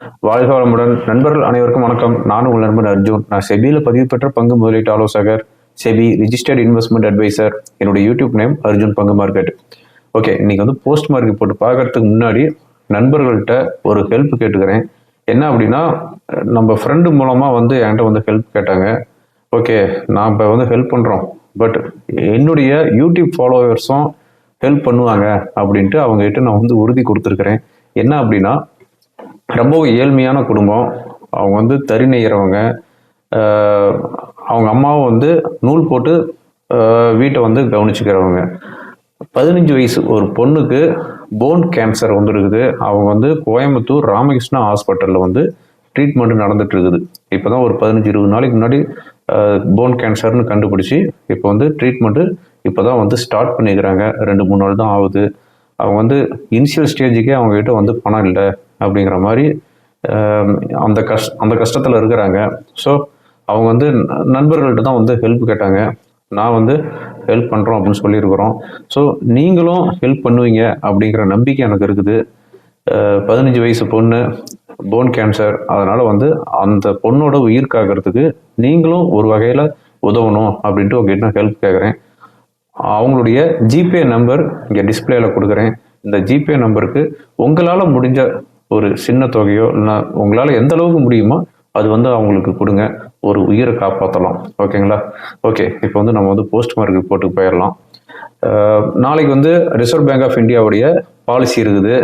வாழ்க வளமுடன் நண்பர்கள் அனைவருக்கும் வணக்கம். நானும் உங்கள் நண்பன் அர்ஜுன். நான் செபியில் பதிவு பெற்ற பங்கு முதலீட்டு ஆலோசகர் செபி ரிஜிஸ்டர்ட் இன்வெஸ்ட்மெண்ட் அட்வைசர் என்னுடைய யூடியூப் நேம் அர்ஜுன் பங்கு மார்க்கெட். ஓகே இன்னைக்கு வந்து போஸ்ட் மார்க்கெட் போட்டு பார்க்கறதுக்கு முன்னாடி நண்பர்கள்ட்ட ஒரு ஹெல்ப் கேட்டுக்கிறேன். என்ன அப்படின்னா நம்ம ஃப்ரெண்டு மூலமாக வந்து என்கிட்ட வந்து ஹெல்ப் கேட்டாங்க. ஓகே நான் இப்போ வந்து ஹெல்ப் பண்ணுறோம் பட் என்னுடைய யூடியூப் ஃபாலோவர்ஸும் ஹெல்ப் பண்ணுவாங்க அப்படின்ட்டு அவங்ககிட்ட நான் வந்து உறுதி கொடுத்துருக்குறேன். என்ன அப்படின்னா ரொம்ப ஏழ்மையான குடும்பம். அவங்க வந்து தறி நெய்கிறவங்க அவங்க அம்மாவும் வந்து நூல் போட்டு வீட்டை வந்து கவனிச்சுக்கிறவங்க. பதினஞ்சு வயசு ஒரு பொண்ணுக்கு போன் கேன்சர் வந்துருக்குது. அவங்க வந்து கோயம்புத்தூர் ராமகிருஷ்ணா ஹாஸ்பிட்டலில் வந்து ட்ரீட்மெண்ட் நடந்துட்டு இருக்குது இப்போ தான் ஒரு பதினஞ்சு இருபது நாளைக்கு முன்னாடி போன் கேன்சர்னு கண்டுபிடிச்சி இப்போ வந்து ட்ரீட்மெண்ட்டு இப்போ தான் வந்து ஸ்டார்ட் பண்ணிக்கிறாங்க. ரெண்டு மூணு நாள் தான் ஆகுது. அவங்க வந்து இனிஷியல் ஸ்டேஜுக்கே அவங்ககிட்ட வந்து பணம் இல்லை. அப்படிங்கிற மாதிரி அந்த கஷ் அந்த கஷ்டத்தில் இருக்கிறாங்க. ஸோ அவங்க வந்து ந- நண்பர்கள்ட்ட தான் வந்து ஹெல்ப் கேட்டாங்க. நான் வந்து ஹெல்ப் பண்ணுறோம் அப்படின்னு சொல்லியிருக்கிறோம். ஸோ நீங்களும் ஹெல்ப் பண்ணுவீங்க அப்படிங்கிற நம்பிக்கை எனக்கு இருக்குது. பதினஞ்சு வயசு பொண்ணு போன் கேன்சர் அதனால் வந்து அந்த பொண்ணோட உயிர் காக்கிறதுக்கு நீங்களும் ஒரு வகையில் உதவணும் அப்படின்ட்டு உங்ககிட்ட ஹெல்ப் கேட்குறேன் அவங்களுடைய ஜிபே நம்பர் இங்கே டிஸ்பிளேயில் கொடுக்குறேன். இந்த ஜிபே நம்பருக்கு உங்களால் முடிஞ்ச ஒரு சின்ன தொகையோ இல்லை உங்களால் எந்த அளவுக்கு முடியுமோ அது வந்து அவங்களுக்கு கொடுங்க. ஒரு உயிரை காப்பாற்றலாம் ஓகேங்களா? ஓகே இப்போ வந்து நம்ம வந்து போஸ்ட் மார்க்கெட் போட்டு போயிடலாம். நாளைக்கு வந்து ரிசர்வ் பேங்க் ஆஃப் இந்தியாவுடைய பாலிசி இருக்குது.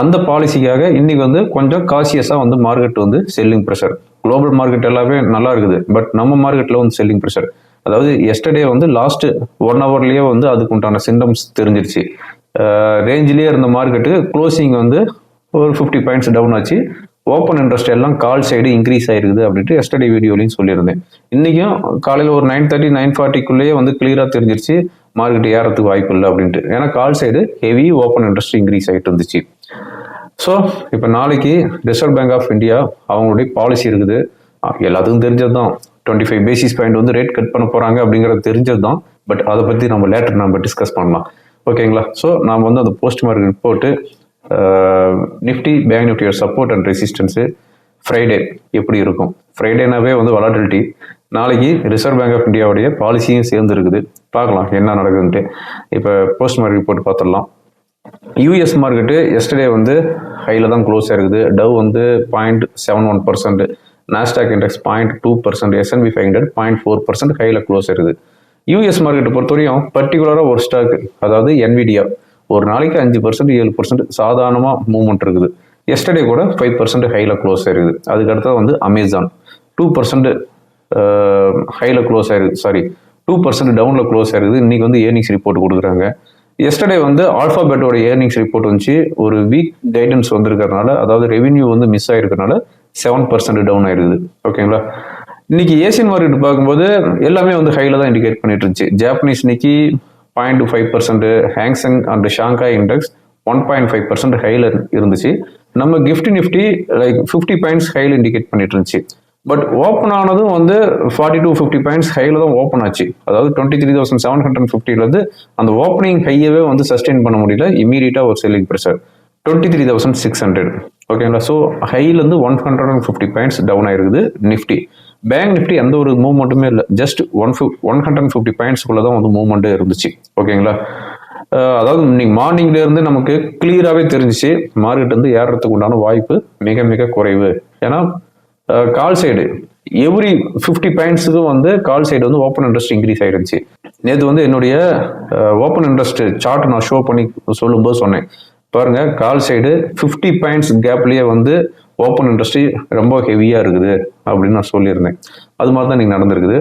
அந்த பாலிசிக்காக இன்னைக்கு வந்து கொஞ்சம் காசியஸாக வந்து மார்க்கெட் வந்து செல்லிங் ப்ரெஷர் குளோபல் மார்க்கெட் எல்லாமே நல்லா இருக்குது. பட் நம்ம மார்க்கெட்டில் வந்து செல்லிங் ப்ரெஷர் அதாவது எஸ்டர்டே வந்து லாஸ்ட் ஒன் ஹவர்லேயே வந்து அதுக்கு உண்டான சிம்டம்ஸ் தெரிஞ்சிருச்சு. ரேஞ்சிலேயே இருந்த மார்க்கெட்டுக்கு க்ளோசிங் வந்து ஒரு ஃபிஃப்டி பாயிண்ட்ஸ் டவுன் ஆச்சு. ஓப்பன் இன்ட்ரெஸ்ட் எல்லாம் கால் சைடு இன்க்ரீஸ் ஆயிருக்குது அப்படின்ட்டு எஸ்டடி வீடியோலையும் சொல்லியிருந்தேன். இன்றைக்கும் காலையில் ஒரு நைன் தேர்ட்டி நைன் ஃபார்ட்டிக்குள்ளேயே வந்து கிளியராக தெரிஞ்சிருச்சு. மார்க்கெட் ஏறத்துக்கு வாய்ப்பு இல்லை அப்படின்ட்டு. ஏன்னா call side heavy open interest increase ஆகிட்டு இருந்துச்சு. ஸோ இப்போ நாளைக்கு ரிசர்வ் பேங்க் ஆஃப் இந்தியா அவங்களுடைய பாலிசி இருக்குது. எல்லாத்துக்கும் தெரிஞ்சது தான் டுவெண்ட்டி ஃபைவ் பேசிஸ் பாயிண்ட் வந்து ரேட் கட் பண்ண போகிறாங்க அப்படிங்கிறது தெரிஞ்சது தான் பட் அதை பற்றி நம்ம லேட்டர் நம்ம டிஸ்கஸ் பண்ணலாம். ஓகேங்களா ஸோ நாம் வந்து அந்த போஸ்ட் மார்க்கெட் போட்டு நிஃப்டி பேங்க் நிஃப்டியோட சப்போர்ட் அண்ட் ரெசிஸ்டன்ஸு ஃப்ரைடே எப்படி இருக்கும்? ஃப்ரைடேனாவே வந்து வலாட்டிலிட்டி நாளைக்கு ரிசர்வ் பேங்க் ஆஃப் இந்தியாவுடைய பாலிசியும் சேர்ந்து இருக்குது. பார்க்கலாம் என்ன நடக்குதுன்ட்டு. இப்போ போஸ்ட் மார்க்கெட் போட்டு பார்த்துடலாம். யூஎஸ் மார்க்கெட்டு எஸ்டர்டே வந்து ஹையில் தான் க்ளோஸ் ஆயிருக்குது. டவ் வந்து point seven one percent Nasdaq index point two percent S and P five hundred point four percent ஹையில் க்ளோஸ் ஆயிருக்குது. யூஎஸ் மார்க்கெட்டை பொறுத்தவரையும் பர்டிகுலராக ஒரு ஸ்டாக் அதாவது என்விடியா ஒரு நாளைக்கு அஞ்சு பர்சன்ட் ஏழு பர்சன்ட் சாதாரணமாக மூவ்மெண்ட் இருக்குது. எஸ்டர்டே கூட ஃபைவ் பர்சன்ட் ஹையில் க்ளோஸ் ஆயிருக்குது அதுக்கு அடுத்தது வந்து அமேசான் டூ பர்சன்ட் ஹையில் க்ளோஸ் ஆயிருக்குது சாரி டூ பர்சன்ட் டவுனில் க்ளோஸ் ஆயிருக்குது இன்றைக்கி வந்து ஏர்னிங்ஸ் ரிப்போர்ட் கொடுக்குறாங்க. எஸ்டர்டே வந்து ஆல்ஃபாபெட்டோட ஏர்னிங்ஸ் ரிப்போர்ட் வந்துச்சு. ஒரு வீக் கைடன்ஸ் வந்திருக்கிறதுனால அதாவது ரெவென்யூ வந்து மிஸ் ஆயிருக்கனால செவன் பர்சன்ட் டவுன் ஆயிருக்குது ஓகேங்களா இன்னைக்கு ஏசியன் மார்க்கெட் பார்க்கும்போது எல்லாமே வந்து ஹைல தான் இண்டிகேட் பண்ணிட்டு இருந்துச்சு. ஜாப்பனீஸ் இன்னைக்கு point five percent Hang Seng and Shanghai index one point five percent ஹைல இருந்துச்சு. நம்ம gift nifty like fifty points ஹைல indicate பண்ணிட்டு இருந்துச்சு. பட் ஓப்பன் ஆனதும் வந்து ஃபார்ட்டி டூ ஃபிஃப்டி பாயிண்ட்ஸ் ஹையில் தான் ஓப்பன் ஆச்சு. அதாவது twenty three thousand seven hundred ஃபிஃப்டிலேருந்து அந்த ஓப்பனிங் ஹையவே வந்து சஸ்டெயின் பண்ண முடியல. இமீடியட்டாக ஒரு selling pressure twenty three thousand six hundred ஓகேங்களா so ஹையிலேருந்து one hundred and fifty points down ஆயிருக்குது நிஃப்டி பேங்க் நிஃப்டி எந்த ஒரு மூவ்மெண்ட்டுமே இல்லை. ஜஸ்ட் ஒன் ஃபிஃப் ஒன் ஹண்ட்ரட் அண்ட் ஃபிஃப்டி பாயிண்ட்ஸ்க்குள்ள தான் வந்து மூவ்மெண்ட்டே இருந்துச்சு. ஓகேங்களா அதாவது இன்னைக்கு மார்னிங்ல இருந்து நமக்கு கிளியராகவே தெரிஞ்சிச்சு மார்க்கெட் வந்து ஏறுறதுக்கு உண்டான வாய்ப்பு மிக மிக குறைவு. ஏன்னா கால் சைடு எவ்ரி ஃபிஃப்டி பாயிண்ட்ஸுக்கும் வந்து கால் சைடு வந்து ஓப்பன் இன்ட்ரெஸ்ட் இன்க்ரீஸ் ஆயிருந்துச்சு நேற்று வந்து என்னுடைய ஓப்பன் இன்ட்ரெஸ்ட் சார்ட் நான் ஷோ பண்ணி சொல்லும்போது சொன்னேன். பாருங்க கால் சைடு ஃபிஃப்டி பாயிண்ட்ஸ் கேப்லேயே வந்து ஓப்பன் இண்டஸ்ட்ரி ரொம்ப ஹெவியாக இருக்குது அப்படின்னு நான் சொல்லியிருந்தேன். அது மாதிரி தான் நீங்கள் நடந்திருக்குது.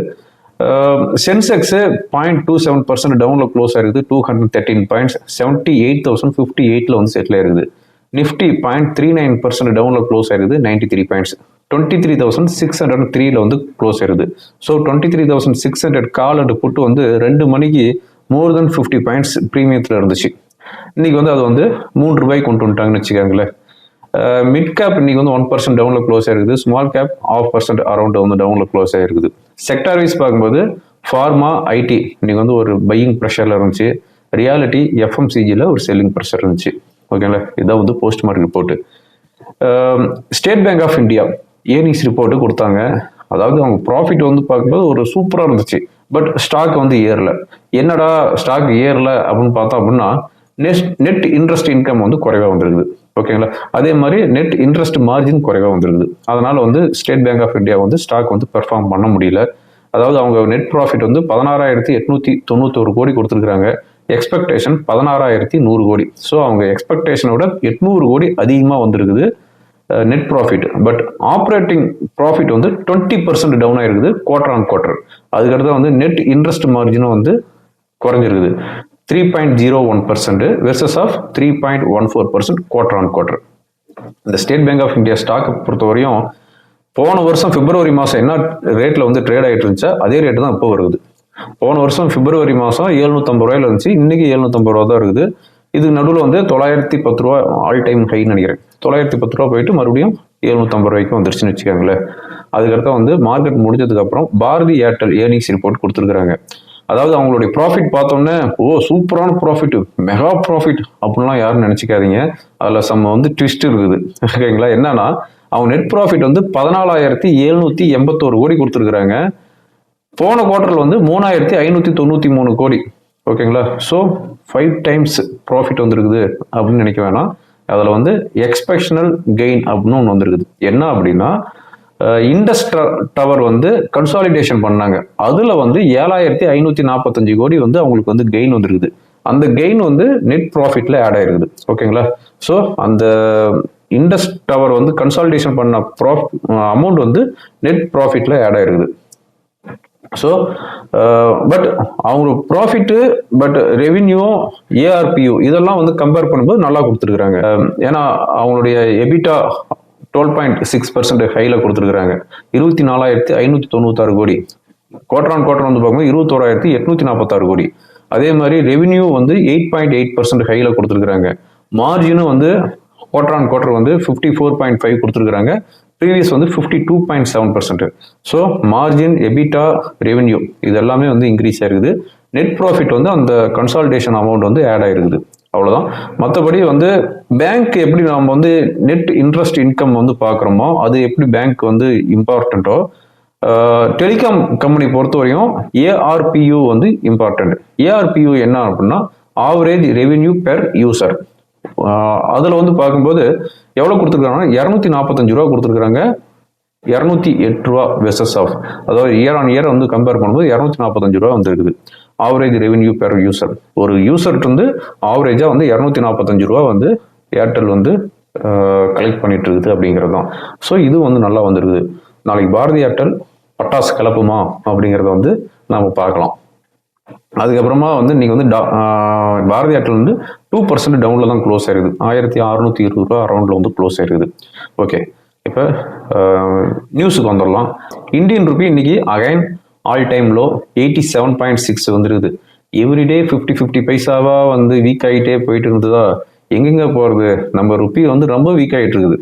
Sensex point two seven percent டவுனில் க்ளோஸ் ஆயிருக்குது. Two hundred thirteen points seventy eight thousand fifty எயிட்டில் வந்து செட்டில் ஆயிருக்குது. Nifty point three nine percent டவுனில் க்ளோஸ் ஆயிருக்குது. Ninety three points twenty three thousand six hundred த்ரீல வந்து க்ளோஸ் ஆயிருது. So twenty three thousand six hundred call and put வந்து ரெண்டு மணிக்கு மோர் தென் ஃபிஃப்டி பாயிண்ட்ஸ் ப்ரீமியத்தில் இருந்துச்சு. இன்னைக்கு வந்து அது வந்து மூன்று ரூபாய் கொண்டு வந்துட்டாங்கன்னு வச்சுக்கோங்களேன். மிட் கேப் இன்னைக்கு வந்து ஒன் பர்சன்ட் டவுனில் க்ளோஸ் ஆயிருக்குது. Small cap half percent around வந்து டவுனில் க்ளோஸ் ஆயிருக்குது. செக்டார் வைஸ் பார்க்கும்போது ஃபார்மா ஐடி இன்னைக்கு வந்து ஒரு பையிங் ப்ரெஷரில் இருந்துச்சு. ரியாலிட்டி எஃப்எம்சிஜியில் ஒரு செல்லிங் ப்ரெஷர் இருந்துச்சு. ஓகேங்களா இதான் வந்து post mark report State Bank of India earnings report கொடுத்தாங்க. அதாவது அவங்க ப்ராஃபிட் வந்து பார்க்கும்போது ஒரு சூப்பராக இருந்துச்சு. பட் ஸ்டாக் வந்து ஏறல. என்னடா ஸ்டாக் ஏறல அப்படின்னு பார்த்தோம் அப்படின்னா நெட் நெட் இன்ட்ரெஸ்ட் இன்கம் வந்து குறைவாக வந்திருக்குது. ஓகேங்களா? அதே மாதிரி நெட் இன்ட்ரெஸ்ட் மார்ஜின் குறைவாக வந்துடுது அதனால் வந்து ஸ்டேட் பேங்க் ஆஃப் இந்தியா வந்து ஸ்டாக் வந்து பெர்ஃபார்ம் பண்ண முடியல. அதாவது அவங்க நெட் ப்ராஃபிட் வந்து பதினாறாயிரத்தி எட்நூத்தி தொண்ணூத்தொரு கோடி கொடுத்துருக்குறாங்க. எக்ஸ்பெக்டேஷன் பதினாறாயிரத்தி நூறு கோடி. ஸோ அவங்க எக்ஸ்பெக்டேஷனோட எட்நூறு கோடி அதிகமாக வந்திருக்குது net profit but operating profit வந்து டுவெண்ட்டி பர்சன்ட் டவுன் ஆயிருக்குது குவார்டர் ஆன் குவார்டர் அதுக்கடுத்து வந்து நெட் இன்ட்ரெஸ்ட் மார்ஜினும் வந்து குறைஞ்சிருக்குது. Three point zero one percent versus of three point one four percent quarter on quarter இந்த State Bank of India stock பொறுத்தவரையும் போன வருஷம் பிப்ரவரி மாதம் என்ன ரேட்டில் வந்து ட்ரேட் ஆகிட்டு இருந்துச்சா அதே ரேட்டு தான் இப்போ வருது. போன வருஷம் பிப்ரவரி மாதம் எழுநூற்றம்பது ரூபாயில இருந்துச்சு இன்னைக்கு எழுநூத்தம்பது ரூபா தான் இருக்குது. இது நடுவில் வந்து தொள்ளாயிரத்தி பத்து ரூபா ஆல் டைம் ஹைன்னு நினைக்கிறேன். தொள்ளாயிரத்தி பத்து ரூபா போயிட்டு மறுபடியும் எழுநூத்தம்பது ரூபாய்க்கு வந்துருச்சுன்னு வச்சுக்கோங்களேன். அதுக்கடுத்து வந்து மார்க்கெட் முடிஞ்சதுக்கப்புறம் பாரதி ஏர்டெல் ஏர்னிங்ஸ் ரிப்போர்ட் கொடுத்துருக்குறாங்க. அதாவது அவங்களுடைய ப்ராஃபிட் பார்த்தோன்னே ஓ சூப்பரான ப்ராஃபிட் மெகா ப்ராஃபிட் அப்படின்லாம் யாரும் நினச்சிக்காதீங்க. அதில் சம்ம வந்து ட்விஸ்ட் இருக்குது. ஓகேங்களா என்னன்னா அவங்க நெட் ப்ராஃபிட் வந்து பதினாலாயிரத்தி எழுநூத்தி எண்பத்தோரு கோடி கொடுத்துருக்குறாங்க. போன குவார்டரில் வந்து மூணாயிரத்தி ஐநூற்றி தொண்ணூற்றி மூணு கோடி. ஓகேங்களா ஸோ ஃபைவ் டைம்ஸ் ப்ராஃபிட் வந்திருக்குது அப்படின்னு நினைக்க வேணாம். அதில் வந்து எக்ஸ்பெக்ஷனல் கெயின் அப்படின்னு ஒன்று வந்திருக்குது. என்ன அப்படின்னா இண்டஸ் டவர் வந்து கன்சாலிடேஷன் பண்ணாங்க. அதில் வந்து ஏழாயிரத்தி ஐநூற்றி நாற்பத்தஞ்சு கோடி வந்து அவங்களுக்கு வந்து கெயின் வந்துருக்குது. அந்த கெயின் வந்து நெட் ப்ராஃபிட்டில் ஆட் ஆயிருக்குது. ஓகேங்களா? ஸோ அந்த இண்டஸ் டவர் வந்து கன்சாலிடேஷன் பண்ண ப்ராஃப் அமௌண்ட் வந்து நெட் ப்ராஃபிட்டில் ஆட் ஆயிருக்குது. ஸோ பட் அவங்க ப்ராஃபிட்டு பட் ரெவின்யூ ஏஆர்பியூ இதெல்லாம் வந்து கம்பேர் பண்ணும்போது நல்லா கொடுத்துருக்குறாங்க. ஏன்னா அவங்களுடைய EBITDA twelve point six percent ஹையில் கொடுத்துருக்குறாங்க. இருபத்தி நாலாயிரத்தி ஐநூற்றி தொண்ணூத்தாறு கோடி. குவார்டர் ஆன் குவார்டர் வந்து பார்க்கும்போது இருபத்தோராயிரத்தி எட்நூத்தி நாற்பத்தாறு கோடி. அதே மாதிரி ரெவின்யூ வந்து எயிட் பாயிண்ட் எயிட் பர்சன்ட் ஹையில் கொடுத்துருக்குறாங்க. மார்ஜினும் வந்து குவார்டர் ஆன் குவார்டர் வந்து ஃபிஃப்டி ஃபோர் பாயிண்ட் ஃபைவ் கொடுத்துருக்குறாங்க. ப்ரீவியஸ் வந்து fifty two point seven percent so margin EBITDA revenue இது எல்லாமே வந்து இன்க்ரீஸ் ஆயிருக்குது. நெட் ப்ராஃபிட் வந்து அந்த கன்சால்டேஷன் அமௌண்ட் வந்து ஆட் ஆயிருக்குது. அவ்வளோதான் மற்றபடி வந்து பேங்க் எப்படி நாம் வந்து நெட் இன்ட்ரெஸ்ட் இன்கம் வந்து பார்க்குறோமோ அது எப்படி பேங்க் வந்து இம்பார்ட்டண்ட்டோ டெலிகாம் கம்பெனி பொறுத்தவரையும் ஏஆர்பியூ வந்து இம்பார்ட்டண்ட் ஏஆர்பியூ என்ன அப்படின்னா ஆவரேஜ் ரெவென்யூ பெர் யூசர் அதில் வந்து பார்க்கும்போது எவ்வளோ கொடுத்துருக்காங்கன்னா இரநூத்தி நாற்பத்தஞ்சு ரூபா கொடுத்துருக்குறாங்க இரநூத்தி எட்டு ரூபா வெசஸ் ஆஃப் அதாவது இயர் ஆன் இயர் வந்து கம்பேர் பண்ணும்போது இரநூத்தி நாற்பத்தஞ்சு ரூபா வந்துருக்குது. ஆவரேஜ் ரெவென்யூ பெர் யூசர் ஒரு யூசர்ட்டு வந்து ஆவரேஜாக வந்து இரநூத்தி நாற்பத்தஞ்சு ரூபா வந்து ஏர்டெல் வந்து கலெக்ட் பண்ணிட்டு இருக்குது அப்படிங்கிறது தான். ஸோ இது வந்து நல்லா வந்துருக்குது. நாளைக்கு பாரதி ஏர்டெல் பட்டாசு கிளப்புமா அப்படிங்கிறத வந்து நாம் பார்க்கலாம். அதுக்கப்புறமா வந்து இன்னைக்கு வந்து டா- பாரதி ஏர்டெல் வந்து டூ பர்சன்ட் டவுனில் தான் க்ளோஸ் ஆயிருக்குது. ஆயிரத்தி அறுநூத்தி இருபது ரூபா அரௌண்டில் வந்து க்ளோஸ் ஆயிருக்குது. ஓகே இப்போ நியூஸுக்கு வந்துடலாம். இந்தியன் ருபி இன்னைக்கு again all time low eighty seven point six வந்துருக்குது. எவ்ரிடே ஃபிஃப்டி ஃபிஃப்டி பைசாவாக வந்து வீக் ஆகிட்டே போயிட்டு இருந்ததா? எங்கெங்க போகிறது நம்ம ருப்பி வந்து ரொம்ப வீக் ஆகிட்டு இருக்குது.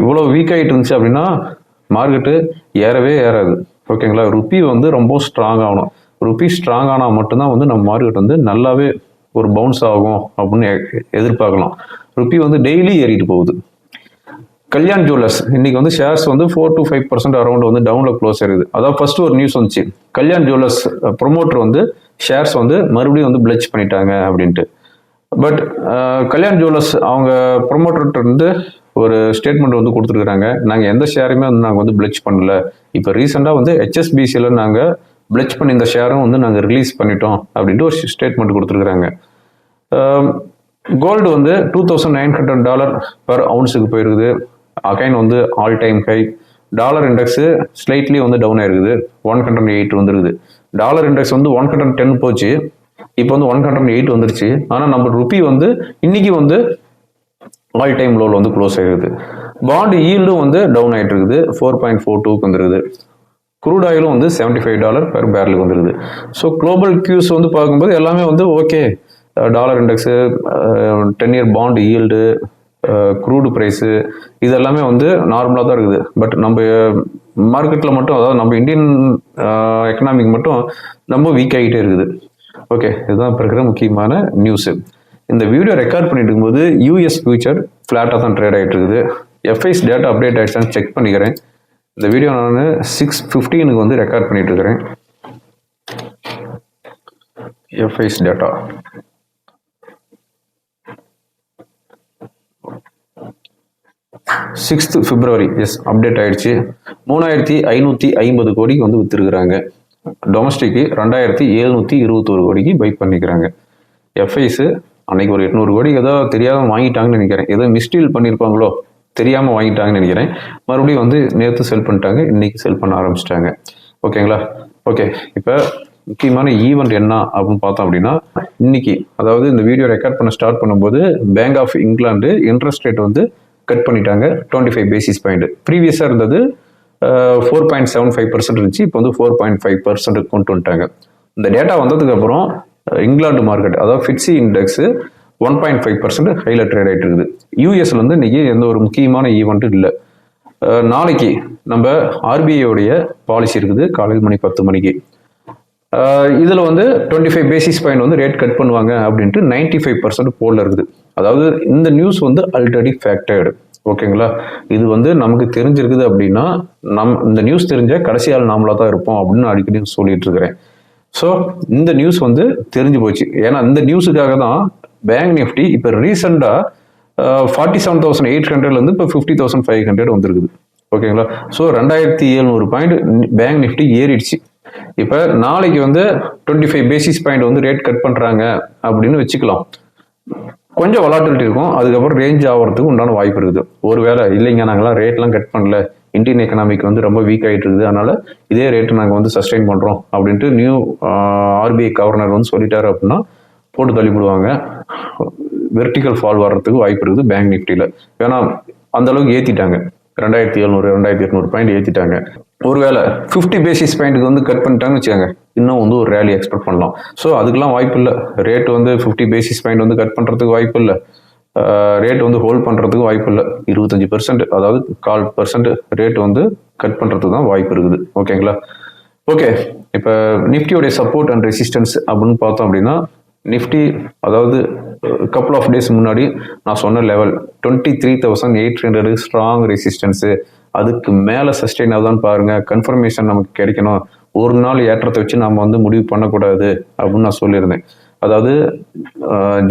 இவ்வளோ வீக் ஆகிட்டு இருந்துச்சு அப்படின்னா மார்க்கெட்டு ஏறவே ஏறாது. ஓகேங்களா ருப்பி வந்து ரொம்ப ஸ்ட்ராங் ஆகணும். ருப்பி ஸ்ட்ராங் ஆனால் மட்டும்தான் வந்து நம்ம மார்க்கெட் வந்து நல்லாவே ஒரு பவுன்ஸ் ஆகும் அப்படின்னு எ- எதிர்பார்க்கலாம். ருப்பி வந்து டெய்லி ஏறிட்டு போகுது. கல்யாண் ஜுவல்லர்ஸ். இன்னைக்கு வந்து ஷேர்ஸ் வந்து four to five percent around வந்து டவுனில் க்ளோஸ் ஆயிருது. அதாவது ஃபர்ஸ்ட் ஒரு நியூஸ் வந்துச்சு. கல்யாண் ஜுவல்லர்ஸ் ப்ரொமோட்டர் வந்து ஷேர்ஸ் வந்து மறுபடியும் வந்து பிளச் பண்ணிட்டாங்க அப்படின்ட்டு. பட் கல்யாண் ஜுவல்லர்ஸ் அவங்க ப்ரொமோட்டர்கிட்ட இருந்து ஒரு ஸ்டேட்மெண்ட் வந்து கொடுத்துருக்குறாங்க. நாங்கள் எந்த ஷேருமே வந்து நாங்கள் வந்து பிளச் பண்ணல. இப்போ ரீசெண்டாக வந்து ஹெச்எஸ்பிசியில் நாங்கள் பிளச் பண்ணி இந்த ஷேரும் வந்து நாங்கள் ரிலீஸ் பண்ணிட்டோம் அப்படின்ட்டு ஒரு ஸ்டேட்மெண்ட் கொடுத்துருக்குறாங்க. கோல்டு வந்து two thousand nine hundred dollar per அவுன்ஸுக்கு போயிருக்குது. அகைன் வந்து all time high dollar index slightly வந்து டவுன் ஆயிருக்குது. ஒன் ஹண்ட்ரட் எயிட் வந்துருக்குது. டாலர் இண்டெக்ஸ் வந்து ஒன் ஹண்ட்ரட் டென் போச்சு. இப்போ வந்து ஒன் ஹண்ட்ரட் எயிட் வந்துருச்சு. ஆனால் நம்ம ருபி வந்து இன்னைக்கு வந்து ஆல் டைம் லோவில் வந்து க்ளோஸ் ஆயிருக்குது. பாண்ட் ஈல்டும் வந்து டவுன் ஆயிட்டு இருக்குது ஃபோர் பாயிண்ட் ஃபோர் டூக்கு வந்துருக்குது. குரூட் ஆயிலும் வந்து 75 ஃபைவ் டாலர் பெர் பேரலுக்கு வந்துருது ஸோ குளோபல் கியூஸ் வந்து பார்க்கும்போது எல்லாமே வந்து okay dollar index ten year bond yield crude price இது எல்லாமே வந்து நார்மலாக தான் இருக்குது. பட் நம்ம மார்க்கெட்டில் மட்டும் அதாவது நம்ம இந்தியன் எக்கனாமிக் மட்டும் ரொம்ப வீக் ஆகிட்டே இருக்குது. ஓகே இதுதான் இப்போ இருக்கிற முக்கியமான நியூஸு இந்த வீடியோ ரெக்கார்ட் பண்ணிட்டு இருக்கும்போது யூஎஸ் ஃபியூச்சர் ஃப்ளாட்டாக தான் ட்ரேட் ஆகிட்டு இருக்குது. எஃப்ஐஸ் டேட்டா அப்டேட் ஆகிடுச்சான்னு செக் பண்ணிக்கிறேன். இந்த வீடியோ நான் சிக்ஸ் ஃபிஃப்டீனுக்கு வந்து ரெக்கார்ட் பண்ணிட்டு இருக்கிறேன். FIIs data sixth February S update ஆயிடுச்சு. மூணாயிரத்தி ஐநூற்றி ஐம்பது கோடிக்கு வந்து விற்றுருக்குறாங்க டொமஸ்டிக்கு ரெண்டாயிரத்தி எழுநூற்றி இருபத்தோரு கோடிக்கு பைக் பண்ணிக்கிறாங்க. எஃப்ஐஸு அன்னைக்கு ஒரு எட்நூறு கோடி ஏதோ தெரியாம வாங்கிட்டாங்கன்னு நினைக்கிறேன். ஏதோ மிஸ்டீல் பண்ணியிருப்பாங்களோ தெரியாமல் வாங்கிட்டாங்கன்னு நினைக்கிறேன். மறுபடியும் வந்து நேற்று செல் பண்ணிட்டாங்க இன்னைக்கு செல் பண்ண ஆரம்பிச்சிட்டாங்க. ஓகேங்களா ஓகே இப்போ முக்கியமான ஈவெண்ட் என்ன அப்படின்னு பார்த்தோம் அப்படின்னா இன்னைக்கு அதாவது இந்த வீடியோ ரெக்கார்ட் பண்ண ஸ்டார்ட் பண்ணும்போது Bank of England interest rate வந்து கட் பண்ணிட்டாங்க. டுவெண்ட்டி ஃபைவ் பேசிஸ் பாயிண்ட் ப்ரீவியஸாக இருந்தது four point seven five percent இருந்துச்சு. இப்போ வந்து ஃபோர் பாயிண்ட் ஃபைவ் பர்சன்ட் கொண்டு வந்துட்டாங்க. இந்த டேட்டா வந்ததுக்கப்புறம் இங்கிலாந்து மார்க்கெட் அதாவது FTSE index one point five percent ஹையில் ட்ரேட் ஆகிட்டு இருக்குது. யூஎஸ்ல வந்து இன்னைக்கு எந்த ஒரு முக்கியமான ஈவெண்ட்டும் இல்லை. நாளைக்கு நம்ம ஆர்பிஐயோடைய பாலிசி இருக்குது காலையில் மணி பத்து மணிக்கு. இதில் வந்து டுவெண்ட்டி ஃபைவ் பேசிஸ் பாயிண்ட் வந்து ரேட் கட் பண்ணுவாங்க அப்படின்ட்டு நைன்டி ஃபைவ் பர்சன்ட் போலில் இருக்குது. அதாவது இந்த நியூஸ் வந்து ஆல்ரெடி ஃபேக்டர்டு ஓகேங்களா? இது வந்து நமக்கு தெரிஞ்சிருக்குது அப்படின்னா நம் இந்த நியூஸ் தெரிஞ்ச கடைசி ஆள் நாமளாக தான் இருப்போம் அப்படின்னு அடிக்கடி சொல்லிட்டு இருக்கிறேன். ஸோ இந்த நியூஸ் வந்து தெரிஞ்சு போச்சு. ஏன்னா இந்த நியூஸுக்காக தான் பேங்க் நிஃப்டி இப்போ ரீசெண்டாக ஃபார்ட்டி செவன் தௌசண்ட் எயிட் ஹண்ட்ரட்லேருந்து இப்போ ஃபிஃப்டி தௌசண்ட் ஃபைவ் ஹண்ட்ரட் வந்துருக்குது. ஓகேங்களா? ஸோ ரெண்டாயிரத்தி எழுநூறு பாயிண்ட் பேங்க் நிஃப்டி ஏறிடுச்சு. இப்போ நாளைக்கு வந்து டுவெண்ட்டி ஃபைவ் பேசிஸ் பாயிண்ட் வந்து ரேட் கட் பண்ணுறாங்க அப்படின்னு வச்சுக்கலாம். கொஞ்சம் வலாட்டிலிட்டி இருக்கும். அதுக்கப்புறம் ரேஞ்ச் ஆகிறதுக்கு உண்டான வாய்ப்பு இருக்குது. ஒருவேளை இல்லைங்க நாங்களாம் ரேட்லாம் கட் பண்ணல. இந்தியன் எக்கனாமிக் வந்து ரொம்ப வீக் ஆகிட்டு இருக்குது. அதனால இதே ரேட்டு நாங்கள் வந்து சஸ்டெயின் பண்ணுறோம் அப்படின்ட்டு நியூ ஆர்பிஐ கவர்னர் வந்து சொல்லிட்டாரு அப்படின்னா போட்டு தள்ளிவிடுவாங்க வெர்டிக்கல் ஃபால் வர்றதுக்கு வாய்ப்பு இருக்குது பேங்க் நிஃப்டியில் ஏன்னா அந்த அளவுக்கு ஏற்றிட்டாங்க ரெண்டாயிரத்தி எழுநூறு ரெண்டாயிரத்தி எட்நூறு பாயிண்ட் ஏற்றிட்டாங்க ஒருவேளை ஃபிஃப்டி பேசிஸ் பாயிண்ட்டுக்கு வந்து கட் பண்ணிட்டாங்கன்னு வச்சுக்கோங்க இன்னும் வந்து ஒரு ரேலி எக்ஸ்பெக்ட் பண்ணலாம். ஸோ அதுக்கெல்லாம் வாய்ப்பு இல்லை. ரேட் வந்து ஃபிஃப்டி பேசிஸ் பாயிண்ட் வந்து கட் பண்ணுறதுக்கு வாய்ப்பு இல்லை. ரேட் வந்து ஹோல்ட் பண்ணுறதுக்கு வாய்ப்பு இல்லை. இருபத்தஞ்சி பர்சன்ட் அதாவது கால் பர்சன்ட் ரேட் வந்து கட் பண்ணுறதுக்கு தான் வாய்ப்பு இருக்குது. ஓகேங்களா ஓகே இப்போ நிஃப்டியோடைய சப்போர்ட் அண்ட் ரெசிஸ்டன்ஸ் அப்படின்னு பார்த்தோம் அப்படின்னா நிஃப்டி அதாவது கப்புள் ஆஃப் டேஸ் முன்னாடி நான் சொன்ன level twenty three thousand eight hundred strong resistance அதுக்கு மேலே சஸ்டெயின் ஆகுதான்னு பாருங்கள் கன்ஃபர்மேஷன் நமக்கு கிடைக்கணும். ஒரு நாள் ஏற்றத்தை வச்சு நம்ம வந்து முடிவு பண்ணக்கூடாது அப்படின்னு நான் சொல்லியிருந்தேன். அதாவது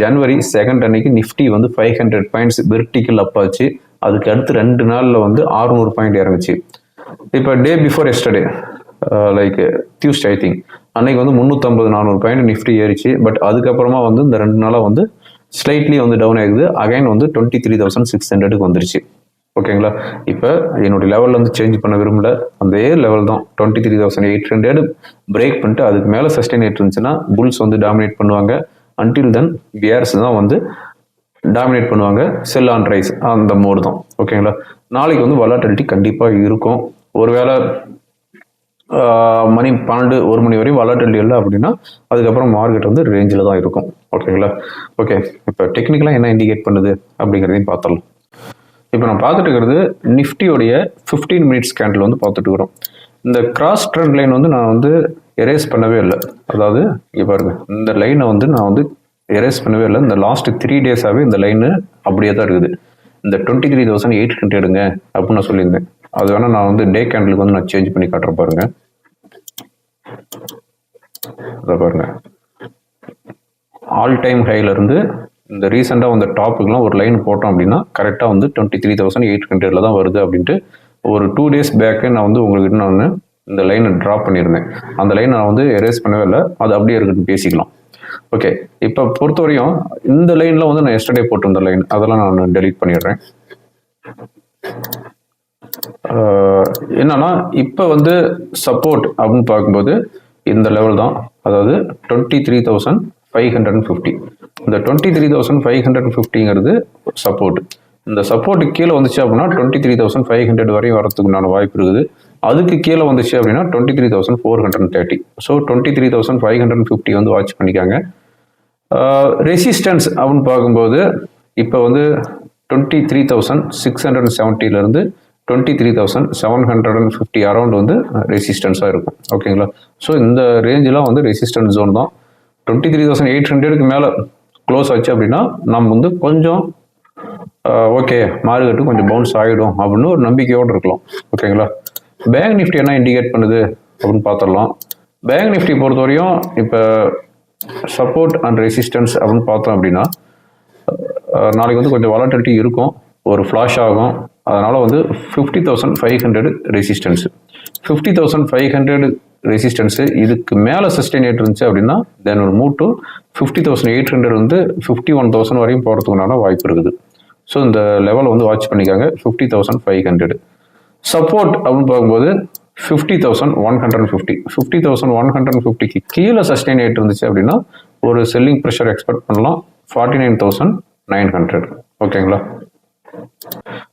ஜனவரி செகண்ட் அன்னைக்கு நிஃப்டி வந்து five hundred points vertical up ஆச்சு அதுக்கு அடுத்து ரெண்டு நாளில் வந்து ஆறுநூறு பாயிண்ட் இறங்குச்சு. இப்போ day before yesterday like Tuesday I think அன்னைக்கு வந்து முந்நூற்றம்பது நானூறு பாயிண்ட் நிஃப்டி ஏறிச்சு. பட் அதுக்கப்புறமா வந்து இந்த ரெண்டு நாளாக வந்து ஸ்லைட்லி வந்து டவுன் ஆகுது அகைன் வந்து டுவெண்ட்டி த்ரீ தௌசண்ட் சிக்ஸ் ஹண்ட்ரடுக்கு வந்துருச்சு. ஓகேங்களா? இப்போ என்னுடைய லெவலில் வந்து சேஞ்ச் பண்ண விரும்பல. அதே லெவல் தான். Twenty three thousand eight hundred break பண்ணிட்டு அதுக்கு மேலே சஸ்டெயின் இருந்துச்சுன்னா புல்ஸ் வந்து டாமினேட் பண்ணுவாங்க. அன்டில் தென் பியர்ஸ் தான் வந்து டாமினேட் பண்ணுவாங்க. செல் ஆன் ரைஸ் அந்த மோடு தான். ஓகேங்களா? நாளைக்கு வந்து வலாட்டிலிட்டி கண்டிப்பாக இருக்கும். ஒருவேளை மணி பன்னெண்டு ஒரு மணி வரையும் வலாட்டிலிட்டி இல்லை அப்படின்னா அதுக்கப்புறம் மார்க்கெட் வந்து ரேஞ்சில் தான் இருக்கும். ஓகேங்களா? ஓகே இப்போ டெக்னிக்கலாக என்ன இண்டிகேட் பண்ணுது அப்படிங்கிறதையும் பார்த்துடலாம். இப்போ நான் பார்த்துட்டு இருக்கிறது நிஃப்டியோடைய ஃபிஃப்டீன் மினிட்ஸ் கேண்டில் வந்து பார்த்துட்டு இருக்கிறோம். இந்த கிராஸ் ட்ரெண்ட் லைன் வந்து நான் வந்து எரேஸ் பண்ணவே இல்லை. அதாவது இங்கே பாருங்க இந்த லைனை வந்து நான் வந்து எரேஸ் பண்ணவே இல்லை. இந்த லாஸ்ட் த்ரீ டேஸாகவே இந்த லைனு அப்படியே தான் இருக்குது. இந்த twenty three thousand eight hundred எடுங்க அப்படின்னு நான் சொல்லியிருந்தேன். அது வேணால் நான் வந்து டே கேண்டலுக்கு வந்து நான் சேஞ்ச் பண்ணி காட்டுற பாருங்க. அதை பாருங்க. ஆல் டைம் ஹைலேருந்து இந்த ரீசெண்டாக வந்த டாப்புக்கெலாம் ஒரு லைன் போட்டோம் அப்படின்னா கரெக்டாக வந்து டுவெண்ட்டி த்ரீ தௌசண்ட் எயிட் ஹண்ட்ரட்ல தான் வருது அப்படின்ட்டு ஒரு டூ டேஸ் பேக்கு நான் வந்து உங்களுக்கு நான் இந்த லைனை ட்ராப் பண்ணியிருந்தேன். அந்த லைன் நான் வந்து எரேஸ் பண்ணவே இல்லை. அது அப்படியே இருக்குன்னு பேசிக்கலாம். ஓகே இப்போ பொறுத்தவரையும் இந்த லைனில் வந்து நான் எஸ்டர்டே போட்டிருந்த லைன் அதெல்லாம் நான் டெலீட் பண்ணிடுறேன். என்னன்னா இப்போ வந்து சப்போர்ட் அப்படின்னு பார்க்கும்போது இந்த லெவல் தான். அதாவது twenty three thousand five hundred and fifty இந்த twenty three thousand five hundred ஃபிஃப்டிங்கிறது support இந்த சப்போர்ட் கீழே வந்துச்சு அப்படின்னா twenty three thousand five hundred வரையும் வரதுக்குண்டான வாய்ப்பு இருக்குது. அதுக்கு கீழே வந்துச்சு அப்படின்னா twenty three thousand four hundred thirty so twenty three thousand five hundred fifty வந்து வாட்ச் பண்ணிக்காங்க. ரெசிஸ்டன்ஸ் அப்படின்னு பார்க்கும்போது இப்போ வந்து twenty three thousand six hundred and செவன்ட்டிலேருந்து twenty three thousand seven hundred and fifty around வந்து ரெசிஸ்டன்ஸாக இருக்கும். ஓகேங்களா ஸோ இந்த ரேஞ்செலாம் வந்து ரெசிஸ்டன்ஸ் ஜோன் தான். டுவெண்ட்டி த்ரீ தௌசண்ட் எயிட் ஹண்ட்ரடுக்கு மேலே க்ளோஸ் ஆச்சு அப்படின்னா நம்ம வந்து கொஞ்சம் ஓகே மார்க்கெட்டு கொஞ்சம் பவுன்ஸ் ஆகிடும் அப்படின்னு ஒரு நம்பிக்கையோடு இருக்கலாம். ஓகேங்களா பேங்க் நிஃப்டி என்ன இண்டிகேட் பண்ணுது அப்படின்னு பார்த்துடலாம். பேங்க் நிஃப்டி பொறுத்தவரையும் இப்போ சப்போர்ட் அண்ட் ரெசிஸ்டன்ஸ் அப்படின்னு பார்த்தோம் அப்படின்னா நாளைக்கு வந்து கொஞ்சம் வாலட்டிலிட்டி இருக்கும். ஒரு ஃப்ளாஷ் ஆகும். அதனால் வந்து fifty thousand five hundred resistance fifty thousand five hundred resistance இதுக்கு மேலே சஸ்டெயின் இருந்துச்சு அப்படின்னா தென் ஒரு move to fifty thousand eight hundred வந்து ஃபிஃப்டி ஒன் தௌசண்ட் வரையும் போகிறதுக்குனால வாய்ப்பு இருக்குது. ஸோ இந்த லெவலை வந்து வாட்ச் பண்ணிக்காங்க. Fifty thousand five hundred support அப்படின்னு பார்க்கும்போது fifty thousand one hundred fifty fifty thousand one hundred ஃபிஃப்டிக்கு கீழே சஸ்டெயின் ஆகிட்டு இருந்துச்சு அப்படின்னா ஒரு செல்லிங் ப்ரெஷர் எக்ஸ்பெக்ட் பண்ணலாம். Forty nine thousand nine hundred ஓகேங்களா